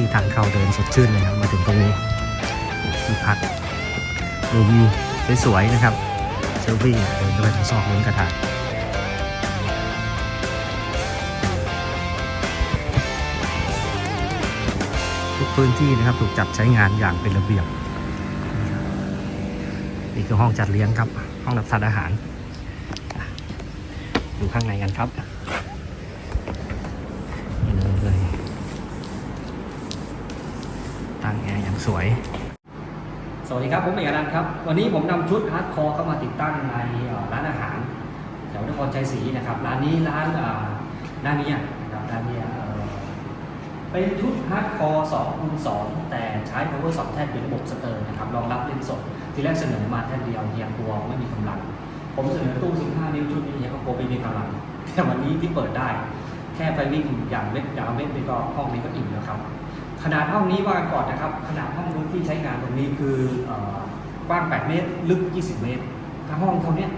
ที่ทางเข้าเดินสดชื่นเลยครับ มาถึงตรงนี้ที่พักดูวิวสวยๆนะครับเซลฟี่เดินด้วยทางซอกล้นกระถางทุกพื้นที่นะครับถูกจัดใช้งานอย่างเป็นระเบียบนี่คือห้องจัดเลี้ยงครับ ห้องรับทานอาหาร ดูข้างในกันครับนี่เลย ตั้งแอร์อย่างสวย สวัสดีครับ ผมเอกนันต์ครับ วันนี้ผมนำชุดฮาร์ดคอร์เข้ามาติดตั้งในร้านอาหารแถวนครชัยศรีนะครับ ร้านนี้ร้านเอ่อนาเนียนะครับนาเนียเอ่อเป็นชุดฮาร์ดคอร์2คูณ2แต่ใช้ power 2แท่นเป็นระบบสเตอร์นะครับ รองรับเล่นสด ที่แรกเสนอมาแท่นเดียวเฮียกลัวไม่มีกำลัง ผมเสนอตู้ 15 นิ้วชุดนี้เฮียก็กลัวไม่มีกำลัง แต่วันนี้ที่เปิดได้ แค่ไปวิ่งอย่างเม็ดอย่างเม็ดนี่ก็ห้องนี้ก็อิ่มแล้วครับ ขนาดห้องนี้ว่ากันก่อนนะครับ ขนาดห้องพื้นที่ใช้งานตรงนี้คือกว้าง 8 เมตร ลึก 20 เมตรถ้าห้องเท่านี้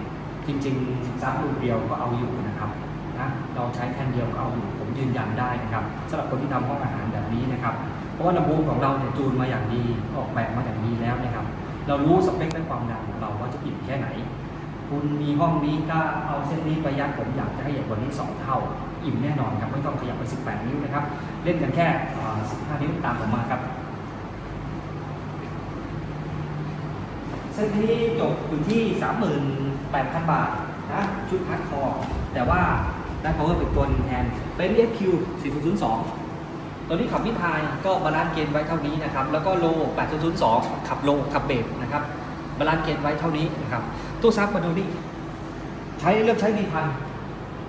จริงๆซักลูกเดียวก็เอาอยู่นะครับนะเราใช้แค่เดียวก็เอาอยู่ผมยืนยันได้นะครับสำหรับคนที่ทำห้องอาหารแบบนี้นะครับ เพราะว่าลำโพงของเราเนี่ยจูนมาอย่างดีออกแบบมาอย่างดีแล้วนะครับ เรารู้สเปคและความดังของเราว่าจะอิ่มแค่ไหน คุณมีห้องนี้ก็เอาเส้นนี้ไปยัดผมอยากจะให้ใหญ่กว่านี้ 2 เท่า อิ่มแน่นอนครับไม่ต้องขยับไป 18 นิ้วนะครับ เล่นกันแค่ อ่า15นิ้วตามผมมาครับเส้นนี้จบอยู่ที่ 38,000 บาทนะชุดฮาร์ดคอ แต่ว่าได้ power เป็นตัวนึงแทน เป็น FQ 4002 ตัวนี้ขับวิทายก็บาลานซ์เกณฑ์ไว้เท่านี้นะครับ แล้วก็โล 8002 ขับโล ขับเบรกนะครับ บาลานซ์เกณฑ์ไว้เท่านี้นะครับ ตู้ซับมาดูนี่ใช้เลือกใช้ดีพัน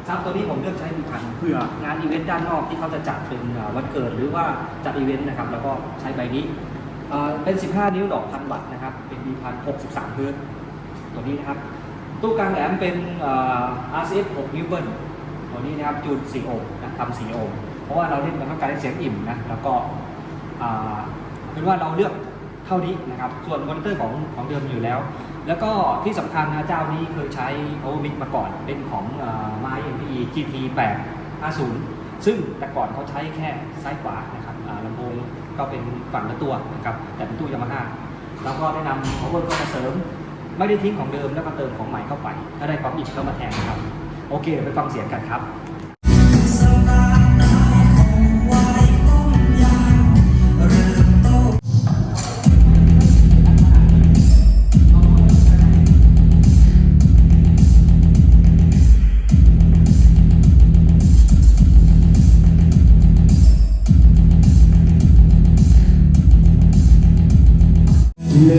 ซับตัวนี้ผมเลือกใช้ดีพันเพื่องานอีเวนต์ด้านนอกที่เขาจะจัดเป็นวันเกิดหรือว่าจัดอีเวนต์นะครับ แล้วก็ใช้ใบนี้เป็น 15 นิ้วดอกพันวัตต์นะครับ เป็นดีพัน63เฮิร์ตตัวนี้นะครับ ตู้กลางแหลมเป็น RCF 6นิ้วเบิ้ลตัวนี้นะครับจูน4โอห์มนะทำ4โอห์มเพราะว่าเราเล่นมันต้องการให้เสียงอิ่มนะแล้วก็เป็นว่าเราเลือกเท่านี้นะครับ ส่วนมอนิเตอร์ของของเดิมอยู่แล้ว แล้วก็ที่สำคัญนะเจ้านี้เคยใช้ Power Mix มาก่อนเป็นของไม้ MPE GT 850 ซึ่งแต่ก่อนเขาใช้แค่ซ้ายขวานะครับลำโพงก็เป็นฝั่งละตัวนะครับแต่เป็นตู้ยามาฮ่าแล้วก็ได้นำ Power เข้ามาเสริม ไม่ได้ทิ้งของเดิมแล้วก็เติมของใหม่เข้าไปก็ได้ความอิ่มเข้ามาแทนครับ โอเคเดี๋ยวไปฟังเสียงกันครับ สวั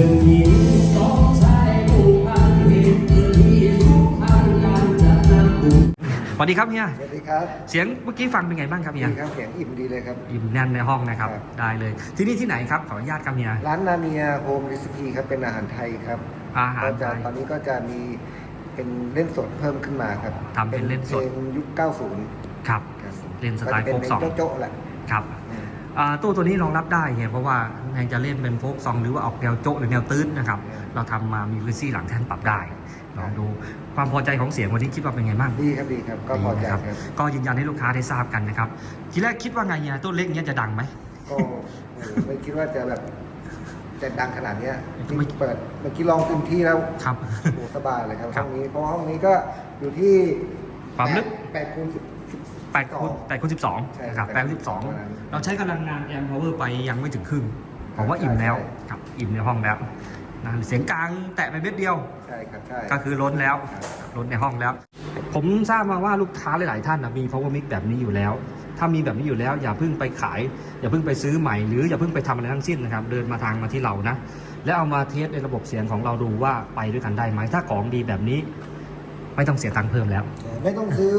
สดีครับเฮีย สวัสดีครับเสียงเมื่อกี้ฟังเป็นไงบ้างครับเฮียดีครับเสียงอิ่มดีเลยครับ อิ่มแน่นในห้องนะครับ ครับ ได้เลย ที่นี่ที่ไหนครับ ขออนุญาตครับเฮีย ร้านนาเนียโฮมรีสกีครับเป็นอาหารไทยครับอาหารก็จะไทยตอนนี้ก็จะมีเป็นเล่นสดเพิ่มขึ้นมาครับทำเป็นเล่นสดพงยุค 90 ครับ ครับเล่นสไตล์ก็จะโฟเป็นกซองโจ๊ะๆแหละ ครับ อืมอ่า ตู้ตัวนี้รองรับได้เฮียเพราะว่าแมงจะเล่นเป็นโฟกซองหรือว่าออกแนวโจ๊ะหรือแนวตื้นนะครับ เราทำมามีพื้นที่หลังแท่นปรับได้ลองดูความพอใจของเสียงวันนี้คิดว่าเป็นไงบ้างดีครับดีครับก็พอใจดีนะครับก็ยืนยันให้ลูกค้าได้ทราบกันนะครับทีแรกคิดว่าไงเฮียตู้เล็กเนี้ยจะดังไหมก็โอ้โหไม่คิดว่าจะแบบจะดังขนาดเนี้ยไม่เปิดเมื่อกี้ลองเต็มที่แล้วครับโอ้สบายเลยครับครัห้บองนี้เพราะว่าห้องนี้ก็อยู่ที่ความลึกแปดคูณสิบ แปดคูณแปดคูณสิบสองใช่นะครับแปแปดดคูคูณณสิสิบบสสอองงประมาณนั้นเราใช้กำลังงานแอมพาวเวอร์ไปยังไม่ถึงครึ่งผมว่าใช่อิ่มแล้วใช่ ครับอิ่มในห้องแล้วนะเสียงกลางแตะไปเม็ดเดียว ใช่ครับ ใช่ก็คือล้นแล้วครับล้นในห้องแล้ว ผมทราบมาว่าลูกค้าหลาย ๆ ท่านนะมี power mix แบบนี้อยู่แล้ว ถ้ามีแบบนี้อยู่แล้วอย่าเพิ่งไปขาย อย่าเพิ่งไปซื้อใหม่หรืออย่าเพิ่งไปทำอะไรทั้งสิ้นนะครับเดินมาทางมาที่เรานะ แล้วเอามาเทสในระบบเสียงของเราดูว่าไปด้วยกันได้ไหมถ้าของดีแบบนี้ ไม่ต้องเสียตังค์เพิ่มแล้ว ไม่ต้องซื้อ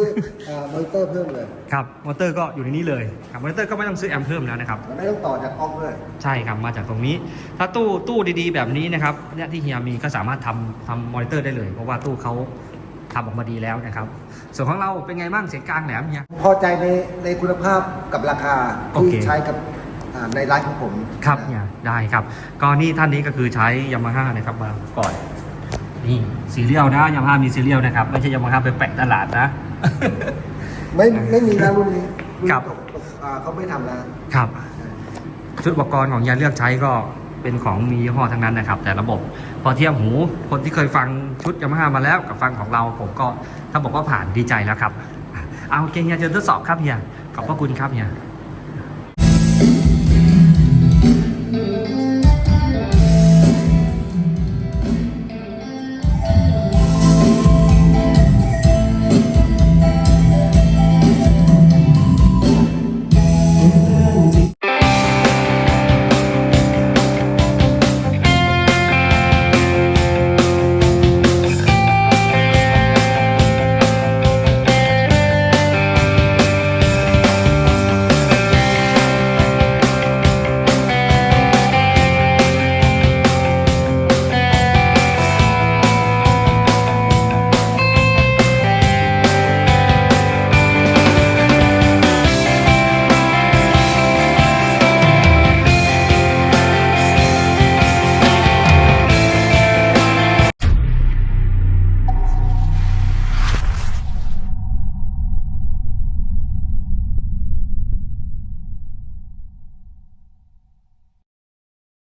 เอ่อมอนิเตอร์เพิ่มเลยครับมอเตอร์ก็อยู่ในนี้เลยครับมอเตอร์ก็ไม่ต้องซื้อแอมป์เพิ่มแล้วนะครับแล้วไม่ต้องต่อจากออกด้วยใช่ครับมาจากตรงนี้ ถ้าตู้ตู้ดีๆ แบบนี้นะครับเนี่ยที่เฮียมีก็สามารถทำทำมอนิเตอร์ได้เลย เพราะว่าตู้เขาทำออกมาดีแล้วนะครับ ส่วนของเราเป็นไงบ้างเสียงกลางแหลมเฮียพอใจในในคุณภาพกับราคาโอที่เคใช้กับอ่าในร้านของผมครับเนี่ยได้ครับ ก็นี่ท่านนี้ก็คือใช้ยามาฮ่านะครับมาก่อน นี่ซีเรียลนะยามาฮ่ามีซีเรียลนะครับ ไม่ใช่ยามาฮ่าไปแปะตลาดนะ ไม่ไม่มีนะรุ่นนี้รุ่นครับตกตกอ่าเขาไม่ทำแล้ว ครับ ชุดอุปกรณ์ของยาเลือกใช้ก็เป็นของมียี่ห้อทั้งนั้นนะครับ แต่ระบบพอเทียบหูคนที่เคยฟังชุดยามาฮ่ามาแล้วกับฟังของเราผมก็ถ้าบอกว่าผ่านดีใจแล้วครับอะเอาโอเคเฮียเชิญทดสอบครับเฮียขอบพระคุณครับเฮีย